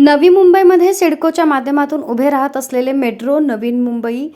नवी मुंबईमध्ये सिडकोच्या माध्यमातून उभे राहत असलेले मेट्रो नवीन मुंबई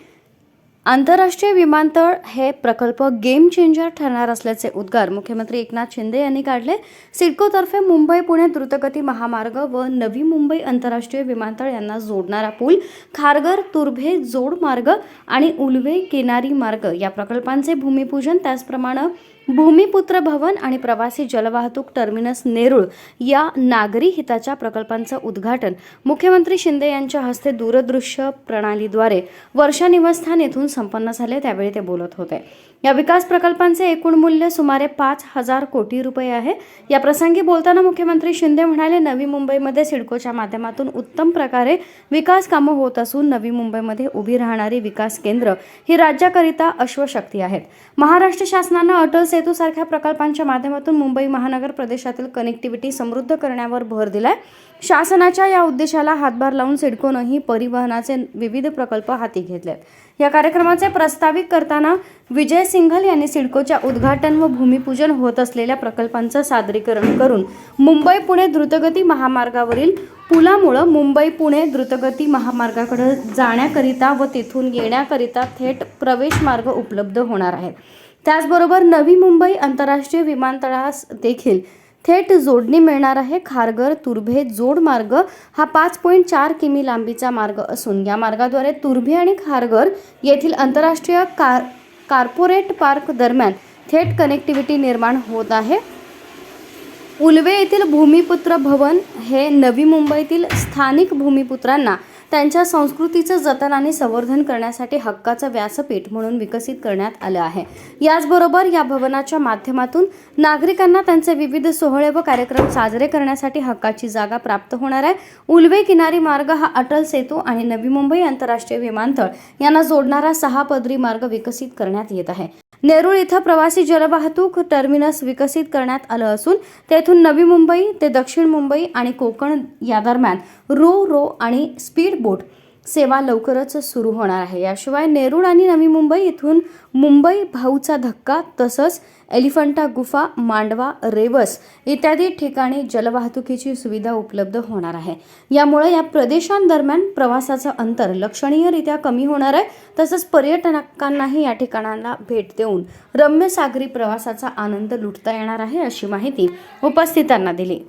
आंतरराष्ट्रीय विमानतळ हे प्रकल्प गेम चेंजर ठरणार असल्याचे उद्गार मुख्यमंत्री एकनाथ शिंदे यांनी काढले. सिडकोतर्फे मुंबई पुणे द्रुतगती महामार्ग व नवी मुंबई आंतरराष्ट्रीय विमानतळ यांना जोडणारा पूल खारघर तुर्भे जोड मार्ग आणि उलवे किनारी मार्ग या प्रकल्पांचे भूमिपूजन त्याचप्रमाणे भूमिपुत्र भवन आणि प्रवासी जलवाहतूक टर्मिनस नेरूळ या नागरी हिताच्या प्रकल्पांचं उद्घाटन मुख्यमंत्री शिंदे यांच्या हस्ते दूरदृश्य प्रणालीद्वारे वर्षा निवासस्थान येथून संपन्न झाले त्यावेळी ते बोलत होते. या विकास प्रकल्पांचे एकूण मूल्य सुमारे पाच हजार कोटी रुपये आहे. या प्रसंगी बोलताना मुख्यमंत्री शिंदे म्हणाले नवी मुंबईमध्ये सिडकोच्या माध्यमातून उत्तम प्रकारे विकास कामं होत असून नवी मुंबईमध्ये उभी राहणारी विकास केंद्र ही राज्याकरिता अश्वशक्ती आहेत. महाराष्ट्र शासनानं अटल सेतू सारख्या प्रकल्पांच्या माध्यमातून मुंबई महानगर प्रदेशातील कनेक्टिव्हिटी समृद्ध करण्यावर भर दिलाय. शासनाच्या या उद्देशाला हातभार लावून सिडकोनंही परिवहनाचे विविध प्रकल्प हाती घेतलेत. या कार्यक्रमाचे प्रस्तावित करताना विजय सिंघल यांनी सिडकोच्या उद्घाटन व भूमिपूजन होत असलेल्या प्रकल्पांचं सादरीकरण करून मुंबई पुणे द्रुतगती महामार्गावरील पुलामुळं मुंबई पुणे द्रुतगती महामार्गाकडे जाण्याकरिता व तिथून येण्याकरिता थेट प्रवेश मार्ग उपलब्ध होणार आहेत. त्याचबरोबर नवी मुंबई आंतरराष्ट्रीय विमानतळास देखील थेट जोडणी मिळणार आहे. खारघर तुर्भे जोड मार्ग हा पाच पॉईंट चार किमी लांबीचा मार्ग असून या मार्गाद्वारे तुर्भे आणि खारघर येथील आंतरराष्ट्रीय कार कार्पोरेट पार्क दरम्यान थेट कनेक्टिव्हिटी निर्माण होत आहे. उलवे येथील भूमिपुत्र भवन हे नवी मुंबईतील स्थानिक भूमिपुत्रांना त्यांच्या संस्कृतीचं जतन आणि संवर्धन करण्यासाठी हक्काचं व्यासपीठ म्हणून विकसित करण्यात आलं आहे. याचबरोबर या भवनाच्या माध्यमातून नागरिकांना त्यांचे विविध सोहळे व कार्यक्रम साजरे करण्यासाठी हक्काची जागा प्राप्त होणार आहे. उलवे किनारी मार्ग हा अटल सेतू आणि नवी मुंबई आंतरराष्ट्रीय विमानतळ यांना जोडणारा सहा पदरी मार्ग विकसित करण्यात येत आहे. नेरूळ इथं प्रवासी जलवाहतूक टर्मिनस विकसित करण्यात आलं असून तेथून नवी मुंबई ते दक्षिण मुंबई आणि कोकण या दरम्यान रो रो आणि स्पीड बोट सेवा लवकरच सुरू होणार आहे. याशिवाय नेरूळ आणि नवी मुंबई इथून मुंबई भाऊचा धक्का तसंच एलिफंटा गुफा मांडवा रेवस इत्यादी ठिकाणी जलवाहतुकीची सुविधा उपलब्ध होणार आहे. यामुळे या प्रदेशांदरम्यान प्रवासाचं अंतर लक्षणीयरित्या कमी होणार आहे. तसंच पर्यटकांनाही या ठिकाणांना भेट देऊन रम्य सागरी प्रवासाचा आनंद लुटता येणार आहे अशी माहिती उपस्थितांना दिली.